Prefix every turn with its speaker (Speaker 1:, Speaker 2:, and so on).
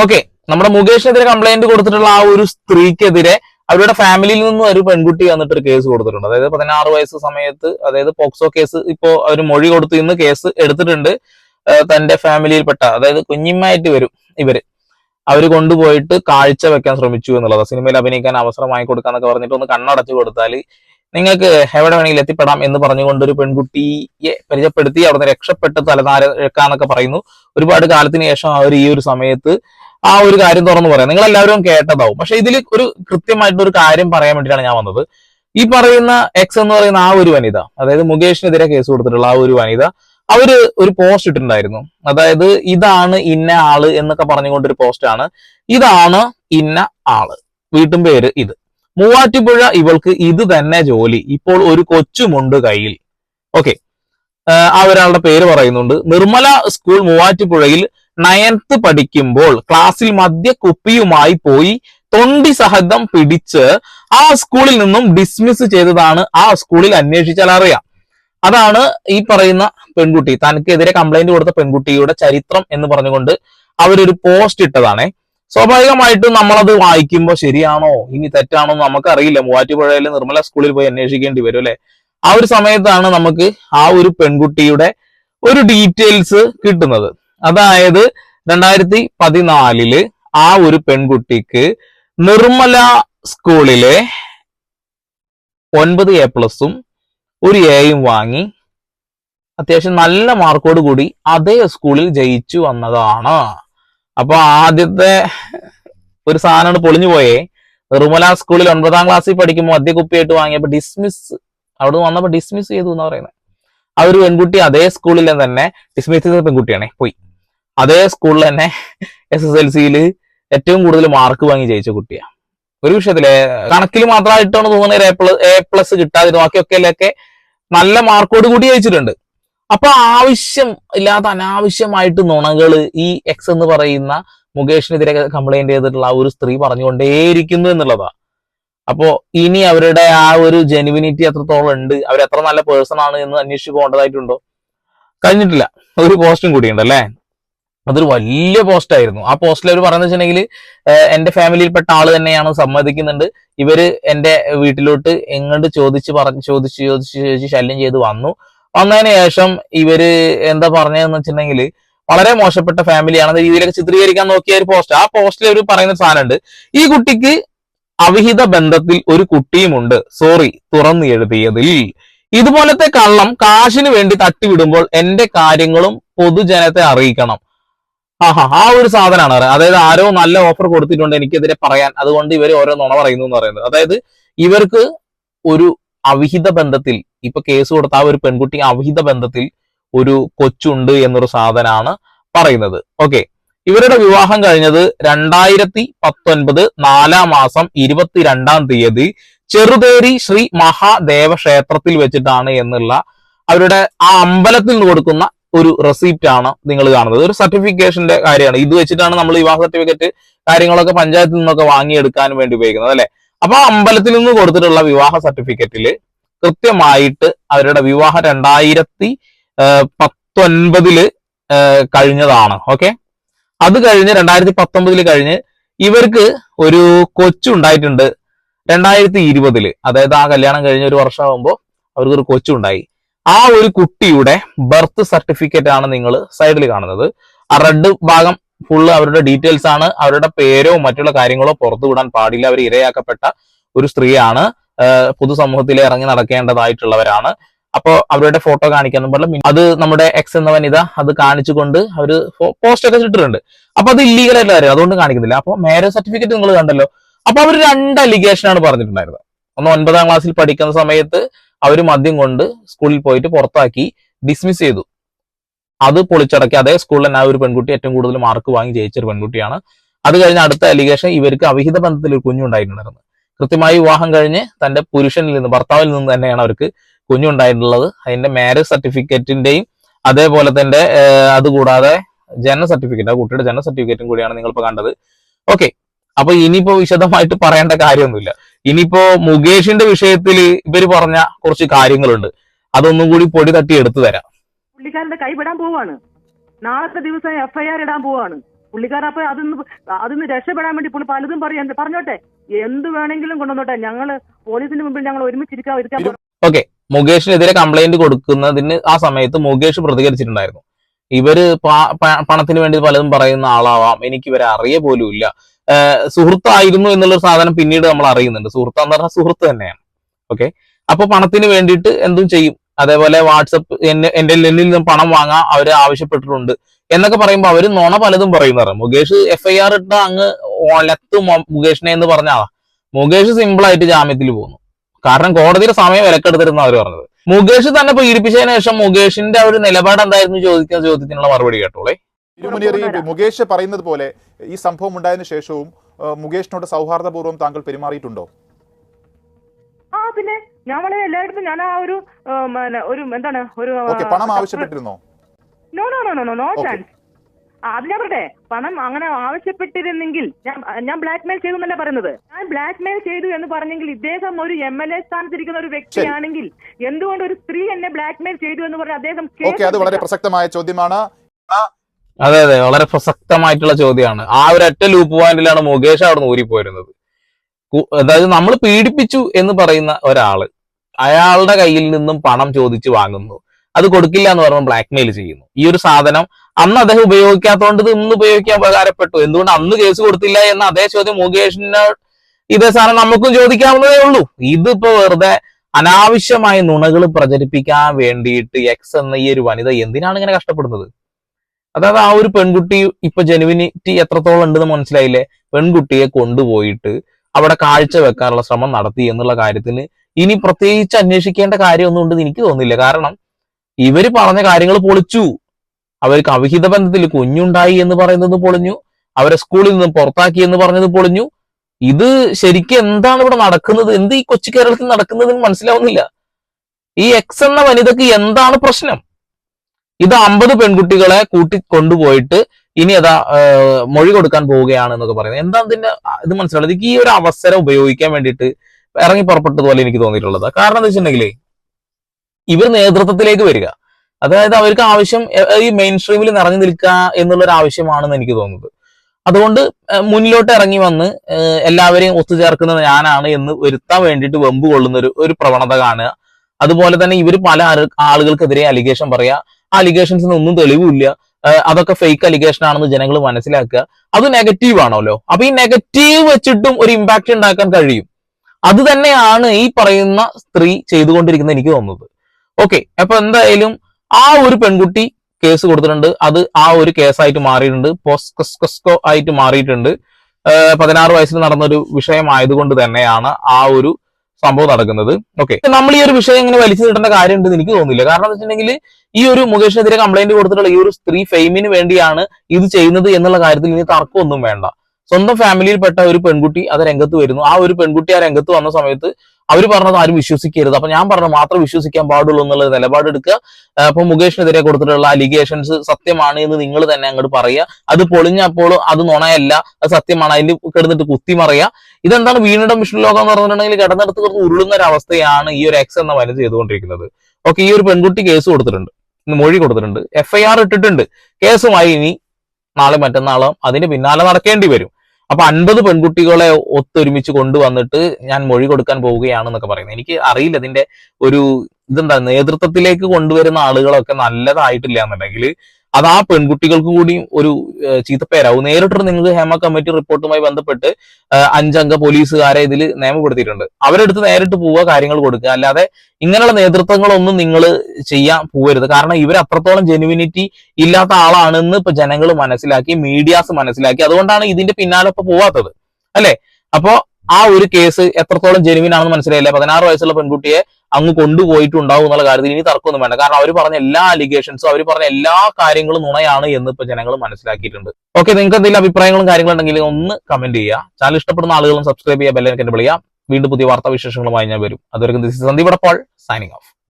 Speaker 1: Okay നമ്മുടെ മുകേഷിനെതിരെ complaint കൊടുത്തിട്ടുള്ള ആ ഒരു സ്ത്രീക്കെതിരെ അവരുടെ ഫാമിലിയിൽ നിന്നും ഒരു പെൺകുട്ടി വന്നിട്ട് ഒരു കേസ് കൊടുത്തിട്ടുണ്ട്. അതായത് പതിനാറ് വയസ്സ് സമയത്ത് അതായത് പോക്സോ കേസ് ഇപ്പോ അവർ മൊഴി കൊടുത്ത് ഇന്ന് കേസ് എടുത്തിട്ടുണ്ട്. തന്റെ ഫാമിലിയിൽപ്പെട്ട അതായത് കുഞ്ഞിമ്മായിട്ട് വരും ഇവർ. അവർ കൊണ്ടുപോയിട്ട് കാഴ്ച വെക്കാൻ ശ്രമിച്ചു എന്നുള്ളത്. സിനിമയിൽ അഭിനയിക്കാൻ അവസരമായി കൊടുക്കാന്നൊക്കെ പറഞ്ഞിട്ട് ഒന്ന് കണ്ണടച്ചു കൊടുത്താൽ നിങ്ങൾക്ക് എവിടെ വേണമെങ്കിലും എത്തിപ്പെടാം എന്ന് പറഞ്ഞുകൊണ്ട് ഒരു പെൺകുട്ടിയെ പരിചയപ്പെടുത്തി അവിടുന്ന് രക്ഷപ്പെട്ട് തലനാരക്കാന്നൊക്കെ പറയുന്നു. ഒരുപാട് കാലത്തിന് ശേഷം അവർ ഈ ഒരു സമയത്ത് ആ ഒരു കാര്യം തുറന്നു പറയാം. നിങ്ങൾ എല്ലാവരും കേട്ടതാവും. പക്ഷെ ഇതിൽ ഒരു കൃത്യമായിട്ടുള്ള ഒരു കാര്യം പറയാൻ വേണ്ടിയിട്ടാണ് ഞാൻ വന്നത്. ഈ പറയുന്ന എക്സ് എന്ന് പറയുന്ന ആ ഒരു വനിത അതായത് മുകേഷിനെതിരെ കേസ് കൊടുത്തിട്ടുള്ള ആ ഒരു വനിത അവർ ഒരു പോസ്റ്റ് ഇട്ടിട്ടുണ്ടായിരുന്നു. അതായത് ഇതാണ് ഇന്ന ആൾ എന്നൊക്കെ പറഞ്ഞുകൊണ്ട് ഒരു പോസ്റ്റ് ആണ്. ഇതാണ് ഇന്ന ആൾ വീട്ടും പേര് ഇത്. മൂവാറ്റുപുഴ ഇവൾക്ക് ഇത് തന്നെ ജോലി. ഇപ്പോൾ ഒരു കൊച്ചുമുണ്ട് കയ്യിൽ. ഓക്കെ. ആ ഒരാളുടെ പേര് പറയുന്നുണ്ട്. നിർമ്മല സ്കൂൾ മൂവാറ്റുപുഴയിൽ നയൻത്ത് പഠിക്കുമ്പോൾ ക്ലാസ്സിൽ മദ്യ കുപ്പിയുമായി പോയി തൊണ്ടി സഹദം പിടിച്ച് ആ സ്കൂളിൽ നിന്നും ഡിസ്മിസ് ചെയ്തതാണ് ആ സ്കൂളിൽ അന്വേഷിച്ചാൽ അറിയാം. അതാണ് ഈ പറയുന്ന പെൺകുട്ടി തനിക്കെതിരെ കംപ്ലൈന്റ് കൊടുത്ത പെൺകുട്ടിയുടെ ചരിത്രം എന്ന് പറഞ്ഞുകൊണ്ട് അവരൊരു പോസ്റ്റ് ഇട്ടതാണേ. സ്വാഭാവികമായിട്ടും നമ്മളത് വായിക്കുമ്പോൾ ശരിയാണോ? ഇനി തെറ്റാണോ എന്ന് നമുക്കറിയില്ല. മൂവാറ്റുപുഴയിൽ നിർമ്മല സ്കൂളിൽ പോയി അന്വേഷിക്കേണ്ടി വരും അല്ലെ? ആ ഒരു സമയത്താണ് നമുക്ക് ആ ഒരു പെൺകുട്ടിയുടെ ഒരു ഡീറ്റെയിൽസ് കിട്ടുന്നത്. അതായത് രണ്ടായിരത്തി പതിനാലിൽ ആ ഒരു പെൺകുട്ടിക്ക് നിർമ്മല സ്കൂളിലെ ഒൻപത് എ പ്ലസും ഒരു എയും വാങ്ങി. അത്യാവശ്യം നല്ല മാർക്കോട് കൂടി അതേ സ്കൂളിൽ ജയിച്ചു വന്നതാണ്. അപ്പൊ ആദ്യത്തെ ഒരു സാധനമാണ് പൊളിഞ്ഞു പോയേ. നിർമ്മല സ്കൂളിൽ ഒൻപതാം ക്ലാസ്സിൽ പഠിക്കുമ്പോൾ മദ്യക്കുപ്പിയായിട്ട് വാങ്ങിയപ്പോ ഡിസ്മിസ് അവിടെ വന്നപ്പോ ഡിസ്മിസ് ചെയ്തു എന്ന് പറയുന്നത് ആ ഒരു പെൺകുട്ടി അതേ സ്കൂളിലെ തന്നെ ഡിസ്മിസ് ചെയ്ത പെൺകുട്ടിയാണേ. പോയി. അതേ സ്കൂളിൽ തന്നെ എസ് എസ് എൽ സിയിൽ ഏറ്റവും കൂടുതൽ മാർക്ക് വാങ്ങി ജയിച്ച കുട്ടിയാണ് ഒരു വിഷയത്തിൽ കണക്കിൽ മാത്രമായിട്ടാണ് തോന്നുന്നത് എ പ്ലസ് എ പ്ലസ് കിട്ടാതിരുന്നു ബാക്കിയൊക്കെ നല്ല മാർക്കോട് കൂടി ജയിച്ചിട്ടുണ്ട്. അപ്പൊ ആവശ്യം ഇല്ലാത്ത അനാവശ്യമായിട്ട് നുണകൾ ഈ എക്സ് എന്ന് പറയുന്ന മുകേഷിനെതിരെ കംപ്ലൈന്റ് ചെയ്തിട്ടുള്ള ആ ഒരു സ്ത്രീ പറഞ്ഞുകൊണ്ടേയിരിക്കുന്നു എന്നുള്ളതാ. അപ്പോ ഇനി അവരുടെ ആ ഒരു ജെനുവിനിറ്റി എത്രത്തോളം ഉണ്ട്. അവർ എത്ര നല്ല പേഴ്സൺ ആണ് എന്ന് അന്വേഷിച്ചു പോകേണ്ടതായിട്ടുണ്ടോ? കഴിഞ്ഞിട്ടില്ല. ഒരു പോസ്റ്റും കൂടിയുണ്ട് അല്ലേ അതൊരു വലിയ പോസ്റ്റ് ആയിരുന്നു. ആ പോസ്റ്റിൽ അവർ പറയുന്നത് വെച്ചിട്ടുണ്ടെങ്കിൽ എന്റെ ഫാമിലിയിൽപ്പെട്ട ആൾ തന്നെയാണ് സമ്മതിക്കുന്നുണ്ട്. ഇവർ എന്റെ വീട്ടിലോട്ട് എങ്ങോട്ട് ചോദിച്ച് പറഞ്ഞ് ചോദിച്ച് ചോദിച്ച് ചോദിച്ച് ശല്യം ചെയ്ത് വന്നു. വന്നതിന് ശേഷം ഇവർ എന്താ പറഞ്ഞതെന്ന് വെച്ചിട്ടുണ്ടെങ്കിൽ വളരെ മോശപ്പെട്ട ഫാമിലിയാണെന്ന രീതിയിലൊക്കെ ചിത്രീകരിക്കാൻ നോക്കിയ ഒരു പോസ്റ്റ് ആ പോസ്റ്റിൽ അവർ പറയുന്ന സാധനമുണ്ട്. ഈ കുട്ടിക്ക് അവിഹിത ബന്ധത്തിൽ ഒരു കുട്ടിയുമുണ്ട്. സോറി തുറന്നു എഴുതിയതിൽ. ഇതുപോലത്തെ കള്ളം കാശിന് വേണ്ടി തട്ടിവിടുമ്പോൾ എന്റെ കാര്യങ്ങളും പൊതുജനത്തെ അറിയിക്കണം. ആഹാ ആ ഒരു സാധനമാണ് അതായത് ആരോ നല്ല ഓഫർ കൊടുത്തിട്ടുണ്ട് എനിക്കെതിരെ പറയാൻ. അതുകൊണ്ട് ഇവർ ഓരോ നുണ പറയുന്നു എന്ന് പറയുന്നത്. അതായത് ഇവർക്ക് ഒരു അവിഹിത ബന്ധത്തിൽ ഇപ്പൊ കേസ് കൊടുത്ത ആ ഒരു പെൺകുട്ടി അവിഹിത ബന്ധത്തിൽ ഒരു കൊച്ചുണ്ട് എന്നൊരു സാധനമാണ് പറയുന്നത്. ഓക്കെ ഇവരുടെ വിവാഹം കഴിഞ്ഞത് രണ്ടായിരത്തി പത്തൊൻപത് നാലാം മാസം ഇരുപത്തിരണ്ടാം തീയതി ചെറുതേരി ശ്രീ മഹാദേവ ക്ഷേത്രത്തിൽ വെച്ചിട്ടാണ് എന്നുള്ള അവരുടെ ആ അമ്പലത്തിൽ നിന്ന് കൊടുക്കുന്ന ഒരു റെസിപ്റ്റ് ആണ് നിങ്ങൾ കാണുന്നത്. ഒരു സർട്ടിഫിക്കേഷന്റെ കാര്യമാണ്. ഇത് വെച്ചിട്ടാണ് നമ്മൾ വിവാഹ സർട്ടിഫിക്കറ്റ് കാര്യങ്ങളൊക്കെ പഞ്ചായത്തിൽ നിന്നൊക്കെ വാങ്ങിയെടുക്കാൻ വേണ്ടി ഉപയോഗിക്കുന്നത് അല്ലെ? അപ്പൊ അമ്പലത്തിൽ നിന്ന് കൊടുത്തിട്ടുള്ള വിവാഹ സർട്ടിഫിക്കറ്റിൽ കൃത്യമായിട്ട് അവരുടെ വിവാഹം രണ്ടായിരത്തി പത്തൊൻപതിൽ കഴിഞ്ഞതാണ്. ഓക്കെ? അത് കഴിഞ്ഞ് രണ്ടായിരത്തി പത്തൊമ്പതിൽ കഴിഞ്ഞ് ഇവർക്ക് ഒരു കൊച്ചുണ്ടായിട്ടുണ്ട്. രണ്ടായിരത്തി ഇരുപതിൽ. അതായത് ആ കല്യാണം കഴിഞ്ഞ ഒരു വർഷമാകുമ്പോൾ അവർക്കൊരു കൊച്ചുണ്ടായി. ആ ഒരു കുട്ടിയുടെ ബർത്ത് സർട്ടിഫിക്കറ്റ് ആണ് നിങ്ങൾ സൈഡിൽ കാണുന്നത്. ആ റെഡ് ഭാഗം ഫുള്ള് അവരുടെ ഡീറ്റെയിൽസ് ആണ്. അവരുടെ പേരോ മറ്റുള്ള കാര്യങ്ങളോ പുറത്തു വിടാൻ പാടില്ല. അവർ ഇരയാക്കപ്പെട്ട ഒരു സ്ത്രീയാണ്. പൊതുസമൂഹത്തിൽ ഇറങ്ങി നടക്കേണ്ടതായിട്ടുള്ളവരാണ്. അപ്പോൾ അവരുടെ ഫോട്ടോ കാണിക്കാൻ പറഞ്ഞു അത് നമ്മുടെ എക്സ് എന്ന വനിത അത് കാണിച്ചുകൊണ്ട് അവർ പോസ്റ്റ് ഒക്കെ ഇട്ടിട്ടുണ്ട്. അപ്പൊ അത് ഇല്ലീഗൽ ആയിട്ടുള്ള കാര്യം. അതുകൊണ്ട് കാണിക്കുന്നില്ല. അപ്പൊ മാരേജ് സർട്ടിഫിക്കറ്റ് നിങ്ങൾ കണ്ടല്ലോ. അപ്പൊ അവർ രണ്ട് അലിഗേഷൻ ആണ് പറഞ്ഞിട്ടുണ്ടായിരുന്നത്. ഒന്ന് ഒൻപതാം ക്ലാസ്സിൽ പഠിക്കുന്ന സമയത്ത് അവർ മദ്യം കൊണ്ട് സ്കൂളിൽ പോയിട്ട് പുറത്താക്കി ഡിസ്മിസ് ചെയ്തു. അത് പൊളിച്ചടക്കി. അതേ സ്കൂളിൽ തന്നെ ആ ഒരു പെൺകുട്ടി ഏറ്റവും കൂടുതൽ മാർക്ക് വാങ്ങി ജയിച്ച ഒരു പെൺകുട്ടിയാണ്. അത് കഴിഞ്ഞ അടുത്ത അലിഗേഷൻ ഇവർക്ക് അവിഹിത ബന്ധത്തിൽ ഒരു കുഞ്ഞുണ്ടായിട്ടുണ്ടായിരുന്നു കൃത്യമായി വിവാഹം കഴിഞ്ഞ് തന്റെ പുരുഷനിൽ നിന്ന് ഭർത്താവിൽ നിന്ന് തന്നെയാണ് അവർക്ക് കുഞ്ഞുണ്ടായിട്ടുള്ളത് അതിന്റെ മാരേജ് സർട്ടിഫിക്കറ്റിന്റെയും അതേപോലെ തന്നെ അതുകൂടാതെ ജനന സർട്ടിഫിക്കറ്റ് ആ കുട്ടിയുടെ ജനന സർട്ടിഫിക്കറ്റും കൂടിയാണ് നിങ്ങളിപ്പോ കണ്ടത്. ഓക്കെ അപ്പൊ ഇനിയിപ്പോ വിശദമായിട്ട് പറയേണ്ട കാര്യമൊന്നുമില്ല. ഇനിയിപ്പോ മുകേഷിന്റെ വിഷയത്തിൽ ഇവർ പറഞ്ഞ കുറച്ച് കാര്യങ്ങളുണ്ട്. അതൊന്നും കൂടി പൊടി തട്ടി എടുത്തു തരാം.
Speaker 2: പുള്ളിക്കാരന്റെ കൈവിടാൻ പോവാണ്. നാളത്തെ ദിവസം എഫ്ഐആർ ഇടാൻ പോവാണ്. പുള്ളിക്കാരൻ അപ്പൊ അതിന്ന് അതിന്ന് രക്ഷപ്പെടാൻ വേണ്ടി പുള്ളി പലതും പറയും. പറഞ്ഞോട്ടെ? എന്ത് വേണമെങ്കിലും കൊണ്ടുവന്നോട്ടെ. ഞങ്ങൾ പോലീസിന്റെ മുമ്പിൽ ഞങ്ങൾ ഒരുമിച്ചിരിക്കാൻ ഇരിക്കാൻ
Speaker 3: ഇരു-
Speaker 1: ഓക്കെ. മുകേഷിനെതിരെ കംപ്ലൈന്റ് കൊടുക്കുന്നതിന് ആ സമയത്ത് മുകേഷ് പ്രതികരിച്ചിട്ടുണ്ടായിരുന്നു. ഇവർ പണത്തിന് വേണ്ടി പലതും പറയുന്ന ആളാവാം. എനിക്ക് ഇവരെ അറിയ പോലും ഇല്ല. സുഹൃത്തായിരുന്നു എന്നുള്ളൊരു സാധനം പിന്നീട് നമ്മൾ അറിയുന്നുണ്ട്. സുഹൃത്ത് എന്ന് പറഞ്ഞാൽ സുഹൃത്ത് തന്നെയാണ്. ഓക്കെ അപ്പൊ പണത്തിന് വേണ്ടിയിട്ട് എന്തും ചെയ്യും. അതേപോലെ വാട്സപ്പ് എന്നെ എന്റെ ലെല്ലിൽ നിന്ന് പണം വാങ്ങാൻ അവർ ആവശ്യപ്പെട്ടിട്ടുണ്ട് എന്നൊക്കെ പറയുമ്പോൾ അവർ നുണ പലതും പറയുന്നതാണ് മുകേഷ് എഫ് ഐ ആർ ഇട്ട അങ്ങ് ഒലത്ത് മുകേഷിനെ എന്ന് പറഞ്ഞാതാ മുകേഷ് സിമ്പിൾ ആയിട്ട് ജാമ്യത്തിൽ പോകുന്നു. കാരണം കോടതിയുടെ സമയം വിലക്കെടുത്തിരുന്ന അവർ പറഞ്ഞത്. മുകേഷ് തന്നെ പീഡിപ്പിച്ചതിന് ശേഷം മുകേഷിന്റെ ഒരു നിലപാട് എന്തായിരുന്നു ചോദിക്കുന്ന ചോദ്യത്തിനുള്ള മറുപടി കേട്ടോളെ.
Speaker 3: ഇരുമുനിയർ ഈ മുകേഷ് പറയുന്നത് പോലെ ഈ സംഭവം ഉണ്ടായതിനു ശേഷവും മുകേഷിനോട് സൗഹാർദ്ദപൂർവം താങ്കൾ പെരുമാറിയിട്ടുണ്ടോ?
Speaker 2: ആ പിന്നെ ഞങ്ങളെ എല്ലായിടത്തും ഞാൻ ആ ഒരു ഒരു എന്താണ് ഒരു
Speaker 3: പണം ആവശ്യപ്പെട്ടിരുന്നോ?
Speaker 2: No no no no no no chance അത് ഞാൻ പറട്ടെ പണം അങ്ങനെ ആവശ്യപ്പെട്ടിരുന്നെങ്കിൽ ഞാൻ ഞാൻ ബ്ലാക്ക് മെയിൽ ചെയ്തു എന്നല്ല പറയുന്നത്? ഞാൻ ബ്ലാക്ക് മെയിൽ ചെയ്തു എന്ന് പറഞ്ഞെങ്കിൽ ഇദ്ദേഹം ഒരു എം എൽ എ സ്ഥാനത്തിരിക്കുന്ന ഒരു വ്യക്തിയാണെങ്കിൽ എന്തുകൊണ്ട് ഒരു സ്ത്രീ എന്നെ ബ്ലാക്ക് മെയിൽ ചെയ്തു എന്ന് പറഞ്ഞാൽ അദ്ദേഹം
Speaker 3: അത് വളരെ പ്രസക്തമായ ചോദ്യമാണ്.
Speaker 1: അതെ അതെ. വളരെ പ്രസക്തമായിട്ടുള്ള ചോദ്യമാണ്. ആ ഒരു ഒറ്റ ലൂപ്പ് പോയിന്റിലാണ് മുകേഷ് അവിടെ നിന്ന് ഊരിപ്പോയിരുന്നത് അതായത് നമ്മൾ പീഡിപ്പിച്ചു എന്ന് പറയുന്ന ഒരാൾ അയാളുടെ കയ്യിൽ നിന്നും പണം ചോദിച്ചു വാങ്ങുന്നു. അത് കൊടുക്കില്ല എന്ന് പറഞ്ഞ് ബ്ലാക്ക്മെയിൽ ചെയ്യുന്നു. ഈ ഒരു സാധനം അന്ന് അദ്ദേഹം ഉപയോഗിക്കാത്തതുകൊണ്ട് ഇത് ഇന്ന് ഉപയോഗിക്കാൻ ഉപകാരപ്പെട്ടു. എന്തുകൊണ്ട് അന്ന് കേസ് കൊടുത്തില്ല എന്ന അതേ ചോദ്യം മുകേഷിന് ഇതേ സാധനം നമുക്കും ചോദിക്കാവുന്നതേ ഉള്ളൂ. ഇതിപ്പോ വെറുതെ അനാവശ്യമായ നുണകൾ പ്രചരിപ്പിക്കാൻ വേണ്ടിയിട്ട് എക്സ് എന്ന ഈ ഒരു വനിത എന്തിനാണ് ഇങ്ങനെ കഷ്ടപ്പെടുന്നത്? അതായത് ആ ഒരു പെൺകുട്ടി ഇപ്പൊ ജെനുവിനിറ്റി എത്രത്തോളം ഉണ്ടെന്ന് മനസ്സിലായില്ലേ? പെൺകുട്ടിയെ കൊണ്ടുപോയിട്ട് അവിടെ കാഴ്ച വെക്കാനുള്ള ശ്രമം നടത്തി എന്നുള്ള കാര്യത്തിന് ഇനി പ്രത്യേകിച്ച് അന്വേഷിക്കേണ്ട കാര്യമൊന്നും ഉണ്ടെന്ന് എനിക്ക് തോന്നുന്നില്ല. കാരണം ഇവർ പറഞ്ഞ കാര്യങ്ങൾ പൊളിച്ചു. അവർക്ക് അവിഹിത ബന്ധത്തിൽ കുഞ്ഞുണ്ടായി എന്ന് പറയുന്നത് പൊളിഞ്ഞു. അവരെ സ്കൂളിൽ നിന്ന് പുറത്താക്കി എന്ന് പറഞ്ഞത് പൊളിഞ്ഞു. ഇത് ശരിക്കും എന്താണ് ഇവിടെ നടക്കുന്നത്? എന്ത് ഈ കൊച്ചു കേരളത്തിൽ നടക്കുന്നതെന്ന് മനസ്സിലാവുന്നില്ല. ഈ എക്സ് എന്ന വനിതക്ക് എന്താണ് പ്രശ്നം? ഇത് അമ്പത് പെൺകുട്ടികളെ കൂട്ടി കൊണ്ടുപോയിട്ട് ഇനി അതാ മൊഴി കൊടുക്കാൻ പോവുകയാണ് എന്നൊക്കെ പറയുന്നത്. എന്താ ഇതിന്റെ ആ, ഇത് മനസ്സിലായത് ഈ ഒരു അവസരം ഉപയോഗിക്കാൻ വേണ്ടിയിട്ട് ഇറങ്ങി പുറപ്പെട്ടതുപോലെ എനിക്ക് തോന്നിയിട്ടുള്ളത്. കാരണം എന്താ വെച്ചിട്ടുണ്ടെങ്കിൽ ഇവർ നേതൃത്വത്തിലേക്ക് വരിക. അതായത് അവർക്ക് ആവശ്യം ഈ മെയിൻ സ്ട്രീമിൽ നിറഞ്ഞു നിൽക്കുക എന്നുള്ള ഒരു ആവശ്യമാണെന്ന് എനിക്ക് തോന്നുന്നത്. അതുകൊണ്ട് മുന്നിലോട്ട് ഇറങ്ങി വന്ന് എല്ലാവരെയും ഒത്തുചേർക്കുന്നത് ഞാനാണ് എന്ന് വരുത്താൻ വേണ്ടിയിട്ട് വെമ്പ് കൊള്ളുന്ന ഒരു ഒരു പ്രവണത കാണുക. അതുപോലെ തന്നെ ഇവർ പല ആളുകൾക്കെതിരെ അലിഗേഷൻ പറയാ ആ അലിഗേഷൻസിന് ഒന്നും തെളിവില്ല. അതൊക്കെ ഫേക്ക് അലിഗേഷൻ ആണെന്ന് ജനങ്ങൾ മനസ്സിലാക്കുക. അത് നെഗറ്റീവ് ആണല്ലോ. അപ്പൊ ഈ നെഗറ്റീവ് വെച്ചിട്ടും ഒരു ഇമ്പാക്ട് ഉണ്ടാക്കാൻ കഴിയും. അത് തന്നെയാണ് ഈ പറയുന്ന സ്ത്രീ ചെയ്തുകൊണ്ടിരിക്കുന്നത് എനിക്ക് തോന്നുന്നത്. ഓക്കെ അപ്പൊ എന്തായാലും ആ ഒരു പെൺകുട്ടി കേസ് കൊടുത്തിട്ടുണ്ട്. അത് ആ ഒരു കേസായിട്ട് മാറിയിട്ടുണ്ട്. പോസ്കോസ്കോ ആയിട്ട് മാറിയിട്ടുണ്ട്. പതിനാറ് വയസ്സിൽ നടന്ന ഒരു വിഷയമായതുകൊണ്ട് തന്നെയാണ് ആ ഒരു സംഭവം നടക്കുന്നത്. ഓക്കെ നമ്മൾ ഈ ഒരു വിഷയം ഇങ്ങനെ വലിച്ചു നീട്ടേണ്ട കാര്യമുണ്ടെന്ന് എനിക്ക് തോന്നുന്നില്ല. കാരണം എന്താ വെച്ചിട്ടുണ്ടെങ്കിൽ ഈ ഒരു മുകേഷിനെതിരെ കംപ്ലൈന്റ് കൊടുത്തിട്ടുള്ള ഈ ഒരു സ്ത്രീ ഫെയിമിന് വേണ്ടിയാണ് ഇത് ചെയ്യുന്നത് എന്നുള്ള കാര്യത്തിൽ ഇനി തർക്കമൊന്നും വേണ്ട. സ്വന്തം ഫാമിലിയിൽപ്പെട്ട ഒരു പെൺകുട്ടി അത് രംഗത്ത് വരുന്നു. ആ ഒരു പെൺകുട്ടി ആ രംഗത്ത് വന്ന സമയത്ത് അവർ പറഞ്ഞത് ആരും വിശ്വസിക്കരുത്. അപ്പൊ ഞാൻ പറഞ്ഞത് മാത്രം വിശ്വസിക്കാൻ പാടുള്ളൂ എന്നുള്ള നിലപാടെടുക്കുക അപ്പൊ മുകേഷിനെതിരെ കൊടുത്തിട്ടുള്ള അലിഗേഷൻസ് സത്യമാണ് എന്ന് നിങ്ങൾ തന്നെ അങ്ങോട്ട് പറയുക. അത് പൊളിഞ്ഞപ്പോൾ അത് നുണയല്ല അത് സത്യമാണ്. അതിൽ കിടന്നിട്ട് കുത്തിമറിയുക ഇതെന്താണ് വീണിടം മിഷൻ ലോകം എന്ന് പറഞ്ഞിട്ടുണ്ടെങ്കിൽ കിടന്നിടത്ത് കിടന്ന് ഉരുളുന്ന ഒരു അവസ്ഥയാണ് ഈ ഒരു എക്സ് എന്ന വനിത ചെയ്തുകൊണ്ടിരിക്കുന്നത്. ഓക്കെ ഈ ഒരു പെൺകുട്ടി കേസ് കൊടുത്തിട്ടുണ്ട്. മൊഴി കൊടുത്തിട്ടുണ്ട്. എഫ്ഐആർ ഇട്ടിട്ടുണ്ട്. കേസുമായി ഇനി നാളെ മറ്റന്നാളും അതിന് പിന്നാലെ നടക്കേണ്ടി വരും. അപ്പൊ അൻപത് പെൺകുട്ടികളെ ഒത്തൊരുമിച്ച് കൊണ്ടുവന്നിട്ട് ഞാൻ മൊഴി കൊടുക്കാൻ പോവുകയാണെന്നൊക്കെ പറയുന്നത്. എനിക്ക് അറിയില്ല ഇതിന്റെ ഒരു ഇതെന്താ നേതൃത്വത്തിലേക്ക് കൊണ്ടുവരുന്ന ആളുകളൊക്കെ നല്ലതായിട്ടില്ല എന്നുണ്ടെങ്കിൽ അത് ആ പെൺകുട്ടികൾക്കും കൂടി ഒരു ചീത്തപ്പേരാവും. നേരിട്ട് നിങ്ങൾക്ക് ഹേമ കമ്മിറ്റി റിപ്പോർട്ടുമായി ബന്ധപ്പെട്ട് അഞ്ചംഗ പോലീസുകാരെ ഇതിൽ നിയമപ്പെടുത്തിയിട്ടുണ്ട്. അവരെടുത്ത് നേരിട്ട് പോവുക കാര്യങ്ങൾ കൊടുക്കുക. അല്ലാതെ ഇങ്ങനെയുള്ള നേതൃത്വങ്ങളൊന്നും നിങ്ങൾ ചെയ്യാൻ പോവരുത്. കാരണം ഇവർ അത്രത്തോളം ജെനുവിനിറ്റി ഇല്ലാത്ത ആളാണെന്ന് ഇപ്പൊ ജനങ്ങൾ മനസ്സിലാക്കി മീഡിയാസ് മനസ്സിലാക്കി. അതുകൊണ്ടാണ് ഇതിന്റെ പിന്നാലെ ഇപ്പൊ പോവാത്തത്. അല്ലെ? അപ്പോ ആ ഒരു കേസ് എത്രത്തോളം ജെനുവിൻ ആണെന്ന് മനസ്സിലായില്ല. പതിനാറ് വയസ്സുള്ള പെൺകുട്ടിയെ അങ്ങ് കൊണ്ടുപോയിട്ടുണ്ടാവും എന്നുള്ള കാര്യത്തിൽ ഇനി തർക്കമൊന്നും വേണ്ട. കാരണം അവർ പറഞ്ഞ എല്ലാ അലിഗേഷൻസും അവർ പറഞ്ഞ എല്ലാ കാര്യങ്ങളും നുണയാണ് എന്ന് ഇപ്പൊ ജനങ്ങൾ മനസ്സിലാക്കിയിട്ടുണ്ട്. ഓക്കെ നിങ്ങൾക്ക് എന്തെങ്കിലും അഭിപ്രായങ്ങളും കാര്യങ്ങളും ഉണ്ടെങ്കിൽ ഒന്ന് കമന്റ് ചെയ്യുക. ചാനൽ ഇഷ്ടപ്പെടുന്ന ആളുകളും സബ്സ്ക്രൈബ് ചെയ്യുക ബെല്ലൈക്കൻ വിളിക്കുക. വീണ്ടും പുതിയ വാർത്താ വിശേഷങ്ങളുമായി ഞാൻ വരും. അതുവരെ സന്ദീപ് സൈനിങ് ഓഫ്